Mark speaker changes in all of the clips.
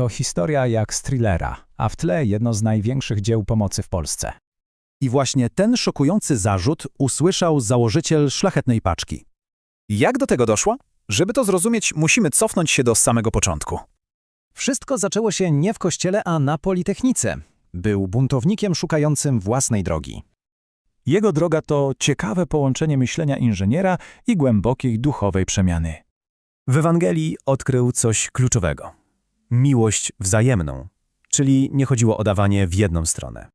Speaker 1: To historia jak z thrillera, a w tle jedno z największych dzieł pomocy w Polsce.
Speaker 2: I właśnie ten szokujący zarzut usłyszał założyciel szlachetnej paczki.
Speaker 3: Jak do tego doszło? Żeby to zrozumieć, musimy cofnąć się do samego początku.
Speaker 2: Wszystko zaczęło się nie w kościele, a na Politechnice. Był buntownikiem szukającym własnej drogi.
Speaker 1: Jego droga to ciekawe połączenie myślenia inżyniera i głębokiej duchowej przemiany.
Speaker 4: W Ewangelii odkrył coś kluczowego. Miłość wzajemną, czyli nie chodziło o dawanie w jedną stronę.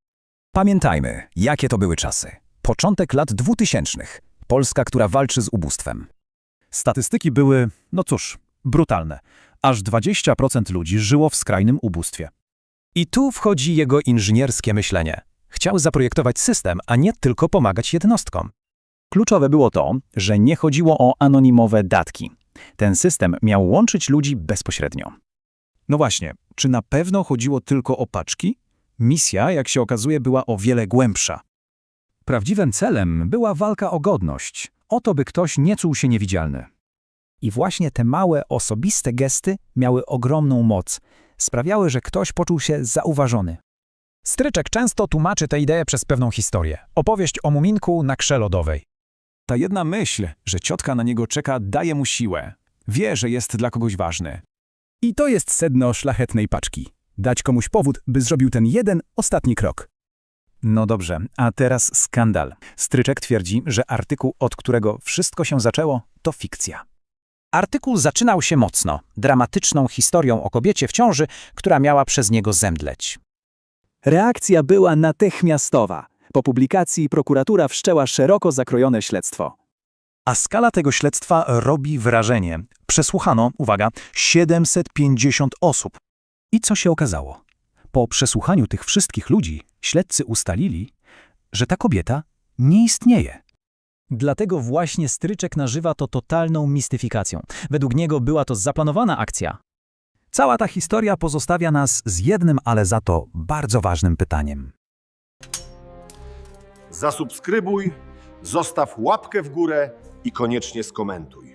Speaker 5: Pamiętajmy, jakie to były czasy. Początek lat dwutysięcznych. Polska, która walczy z ubóstwem.
Speaker 2: Statystyki były, no cóż, brutalne. Aż 20% ludzi żyło w skrajnym ubóstwie.
Speaker 4: I tu wchodzi jego inżynierskie myślenie. Chciał zaprojektować system, a nie tylko pomagać jednostkom.
Speaker 5: Kluczowe było to, że nie chodziło o anonimowe datki. Ten system miał łączyć ludzi bezpośrednio.
Speaker 2: No właśnie, czy na pewno chodziło tylko o paczki? Misja, jak się okazuje, była o wiele głębsza.
Speaker 6: Prawdziwym celem była walka o godność, o to, by ktoś nie czuł się niewidzialny.
Speaker 5: I właśnie te małe, osobiste gesty miały ogromną moc. Sprawiały, że ktoś poczuł się zauważony.
Speaker 1: Stryczek często tłumaczy tę ideę przez pewną historię. Opowieść o muminku na krze lodowej.
Speaker 6: Ta jedna myśl, że ciotka na niego czeka, daje mu siłę. Wie, że jest dla kogoś ważny. I to jest sedno szlachetnej paczki. Dać komuś powód, by zrobił ten jeden ostatni krok.
Speaker 5: No dobrze, a teraz skandal. Stryczek twierdzi, że artykuł, od którego wszystko się zaczęło, to fikcja. Artykuł zaczynał się mocno, dramatyczną historią o kobiecie w ciąży, która miała przez niego zemdleć.
Speaker 7: Reakcja była natychmiastowa. Po publikacji prokuratura wszczęła szeroko zakrojone śledztwo.
Speaker 2: A skala tego śledztwa robi wrażenie. Przesłuchano, uwaga, 750 osób.
Speaker 6: I co się okazało? Po przesłuchaniu tych wszystkich ludzi, śledcy ustalili, że ta kobieta nie istnieje.
Speaker 8: Dlatego właśnie Stryczek nazywa to totalną mistyfikacją. Według niego była to zaplanowana akcja.
Speaker 6: Cała ta historia pozostawia nas z jednym, ale za to bardzo ważnym pytaniem.
Speaker 9: Zasubskrybuj, zostaw łapkę w górę i koniecznie skomentuj.